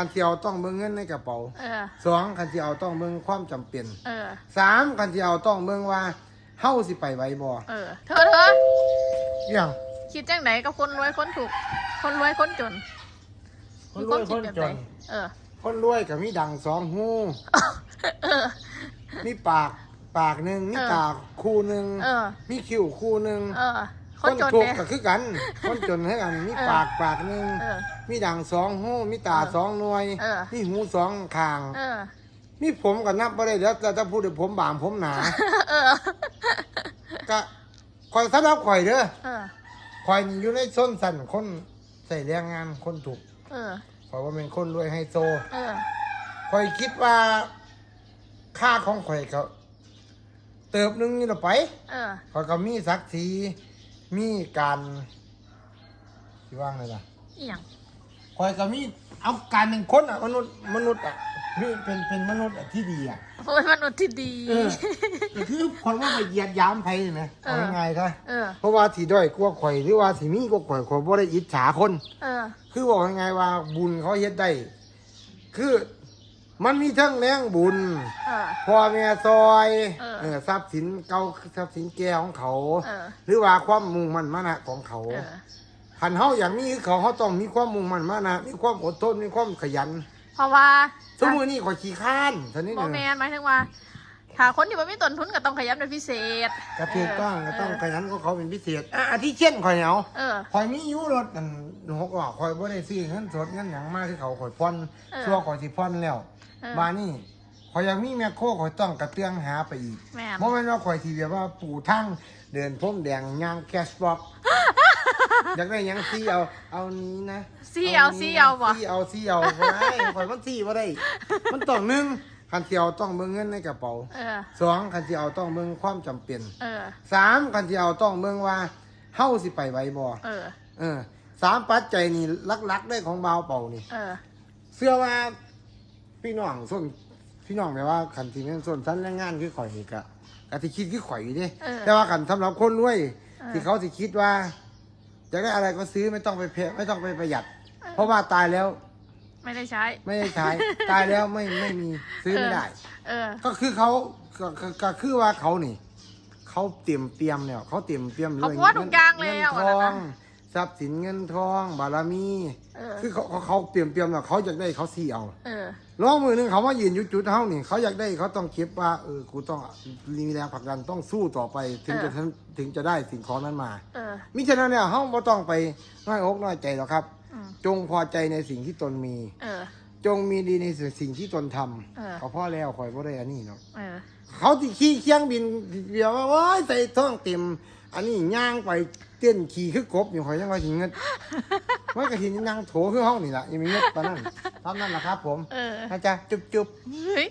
คันที่เอาต้องเบิ่งเงินในกระเป๋าเออ สองคันที่เอาต้องเบิ่งความจำเป็นเออ สามคันที่เอาต้องเบิ่งว่าเฮาสิไปไหวบ่เออ เธอเธออหย่างคิดจังไหนกับคนรวยคนถูก คนรวยคนจนคนรวยคนจน เออ คนรวยก็มีดังสองหูเออ มีปากปากหนึ่งมีเออตาคู่หนึ่งเออ มีคิ้วคู่หนึ่งเออ คคนนจนถูกเนี่ยก็คือกัน คนจนให้กัน มีเออปากปากหนึ่งเออมีดังสองหูมีตาเออสองหน่วยเออมีหูสองข้างเออมีผมก็นับบ่ได้เดี๋ยวจะจะพูดถึงผมบางผมหนาเออก็คอยสำหรับข่อยเด้อเออข่อยนี่อยู่ในส้นสันคนใส่แรงงานคนถูกเออข่อยว่าเป็นคนรวยไฮโซเออข่อยคิดว่าค่าของข่อยก็เติบหนึงนี่ละไปเออข่อยก็มีศักดิ์ศรี มีการที่ว่างเลยล่ะอีหยังข่อยก็มีเอาการเป็นคนอะมนุษย์มนุษย์อะมีเป็นเป็นมนุษย์อะที่ดีอะโอ้ยมนุษย์ที่ดีเออก็คือคนว่าไปเหยียดหยามไผนี่นะเอเอาอง่ายๆซะเออ เพราะว่าที่ด้อยกว่าข่อยหรือว่าที่มีกว่าข่อยข่อยบ่ได้อิจฉาคน เออ คือบอกยังไงว่าบุญเขาเฮ็ดได้ คือ มันมีทั้งแรงบุญเออ พ่อแม่ซอยเออเออทรัพย์สินเก่าทรัพย์สินแก่ของเขา เออ หรือว่าความมุ่งมั่นมานะของเขา เออ หันเฮาอย่างนี้คือเขาเขาต้องมีความมุ่งมั่นมานะมีความอดทนมีความขยันเพราะว่าสมมือนี่ข่อยขี้ข้านเท่านี้โมนึงแมนหมายถึงว่า ถ้าคนที่มันไม่ต้นทุนก็ต้องขยันเป็นพิเศษก็ถูกต้องก็ต้องเขยันของเขาเป็นพิเศษอะอาทิเช่นข่อยเอาเออ ข่อยมีอยู่รถอันหกล้อข่อยบ่ได้ซื้อเงินสดเงินหยังมาคือเขาข่อยผ่อนเออ ชั่วข่อยสิผ่อนแล้วเออบานี่ข่อยอยากมีแมคโครข่อยต้องกระเตื้องหาไปอีกแม่นบ่แม่นว่าข่อยสิแบบว่าปู่ทั้งเดินพรมแดงย่างแคชบ็อกอยากได้หยังซี่เอาเอานี้นะซี่เอานี้ซี่เอาบ่ซี่เอาซี่เอาบ่ได้ข่อยมันซี่บ่ได้ มันต้องหนึ่งคันสิเอาต้องเบิ่งเงินในกระเป๋าเออ สองคันสิเอาต้องเบิ่งความจำเป็นเออ สามคันสิเอาต้องเบิ่งว่าเฮาสิไปไหวบ่เออ เออสามปัจจัยนี่ลักๆได้ของบ่าวเป่านี่ เออเชื่อว่า พี่น้องส่วนพี่น้องแปลว่าคันที่แม่นส่วนสั้นแรงงานคือข่อยนี่กะกะที่คิดคือข่อยอยู่เด้เออแต่ว่าคันสำหรับคนรวยเออ ที่เขาสิคิดว่าอยากได้อะไรก็ซื้อไม่ต้องไปเพไม่ต้องไปประหยัด เพราะว่าตายแล้วไม่ได้ใช้ไม่ได้ใช้ ตายแล้วไม่ไม่มีซื้อไม่ได้ เออ ก็คือเขาก็ก็ก็คือว่าเขานี่ เขาเตรียมเตรียมแล้วเขาเตรียมเตรียมเขาพูดว่าทุกอย่างแล้วเงินทออะงนะ ทรัพย์สินเงินทอง บารมี เออ คือเขาเขาเขาเตรียมเตรียมแล้วเขาอยากได้เขาซีเอาเออล้อมือหนึงเขาว่ายืนอยู่จุดเท่านี่เขาอยากได้เขาต้องเก็บว่าเออกูต้องมีแรงผลักดันต้องสู้ต่อไปถึงจะเออ ถึงจะได้สิ่งของนั้นมา เออ มิฉะนั้นเนี่ยเขาไม่ต้องไปน้อยอกน้อยใจหรอกครับ อืม จงพอใจในสิ่งที่ตนมี เออ จงมีดีในสิ่งที่ตนทเออำก็พอแล้วคอยบ่ได้อันนี้เนาะเออ เขาที่ขี่เคียงบินเดียวว่าโอ้ยใส่ท้องเต็ม อันนี้ย่างไปเต้นขี่คือกบอยู่คอยยังว่าถึงเงินว่ากระถินย่างโถคือห้องนี่แหละยังมีเงินตอนนั้นตอนนั้นแหละครับ ผมเออ นะจ๊ะจุ๊บจุ๊บ เฮ้ย